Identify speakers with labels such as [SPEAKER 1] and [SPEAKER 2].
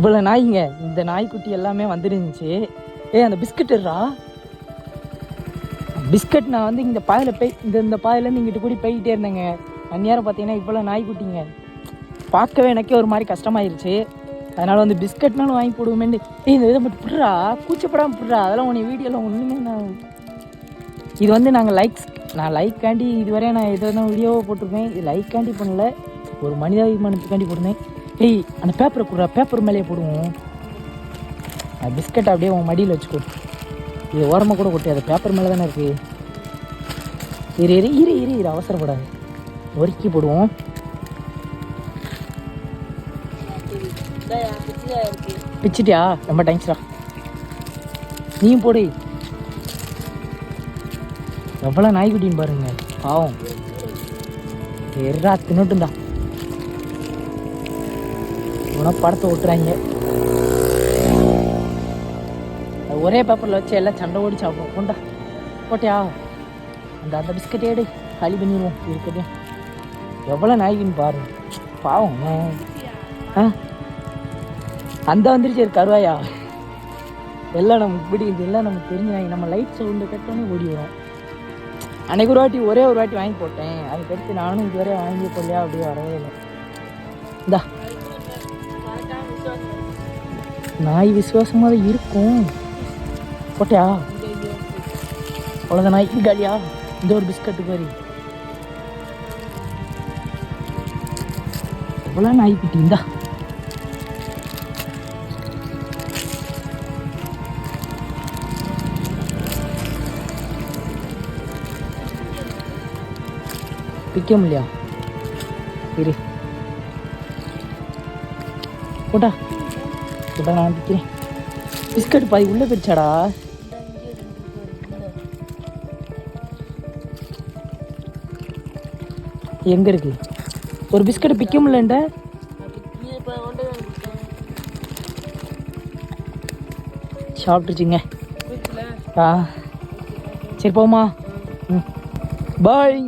[SPEAKER 1] இவ்வளோ நாய்ங்க இந்த நாய்க்குட்டி எல்லாமே வந்துருந்துச்சு. ஏய் அந்த பிஸ்கட்டுறா பிஸ்கட் நான் வந்து இந்த பாயில் போய் இந்த இந்த பாயிலேருந்து இங்கிட்டு கூடி போய்கிட்டே இருந்தேங்க. அந்நேரம் பார்த்தீங்கன்னா இவ்வளோ நாய்க்குட்டிங்க. பார்க்கவே எனக்கே ஒரு மாதிரி கஷ்டமாயிருச்சு. அதனால் வந்து பிஸ்கட்னாலும் வாங்கி போடுவோமேன்னு. ஏய் இந்த இதை மட்டும் புட்றா. கூச்சப்படாமல் புட்றா. அதெல்லாம் உன்னை வீடியோவில் ஒன்றுமே நான் இது வந்து நாங்கள் லைக்ஸ் நான் லைக்காண்டி இதுவரை நான் எதோ வீடியோவை போட்டிருக்கேன் இது லைக்காண்டி பண்ணல. ஒரு மனிதாபிமானத்துக்காண்டி போட்டிருந்தேன். ஏய் அந்த பேப்பரை கொடுறா. பேப்பர் மேலேயே போடுவோம். அந்த பிஸ்கட் அப்படியே உன் மடியில் வச்சுக்கோ. இது ஓரமாக கூட கொட்டி. அது பேப்பர் மேலே தானே இருக்குது இரு இரு இரு இரு இரு. அவசரப்படாது. ஒருக்கி போடுவோம். பிச்சிட்டியா? ரொம்ப தேங்க்ஸ்டா நீயும் போடு. எவ்வளோ நாய்க்குட்டின்னு பாருங்க. பாவம். எர்ரா தின்னுட்டுந்தான் உனக்கு படத்தை விட்டுறாங்க ஒரே பேப்பரில் வச்சு எல்லாம் சண்டை ஓடி சாப்பிடுவோம். கொண்டா போட்டியா? அந்த அந்த பிஸ்கட் எடு. காலி பண்ணிடுவோம். இருக்கட்டும். எவ்வளோ நாய்க்குன்னு பாரு. பாவம். ஆ? அந்த வந்துருச்சு ஒரு கருவாயா? எல்லாம் நமக்கு பிடிக்குது எல்லாம் நமக்கு தெரிஞ்ச நாய். நம்ம லைட் சவுண்டு கட்டோன்னே ஓடி வரும். அன்னைக்கு ஒரு வாட்டி ஒரே ஒரு வாட்டி வாங்கி போட்டேன். அதுக்கடுத்து நானும் இதுவரை வாங்கி போடலையா அப்படியே வரவே இல்லை. இந்தா. நாய் விசுவாசமாக தான் இருக்கும். போட்டியா? அவ்வளோதான் நாய் காலியா? இந்த ஒரு பிஸ்கட்டு மாதிரி எவ்வளோ நாய் குட்டி இந்தா. பிக்க முடியா இரு. போட்டா போட்டா நான் பிக்கிறேன் பிஸ்கட் பாய் உள்ள போயிடுச்சாடா எங்க இருக்கு? ஒரு பிஸ்கட் பிக்க முடியலண்ட சாப்பிட்டுருச்சுங்க. ஆ. சரி போமா ம். பாய்.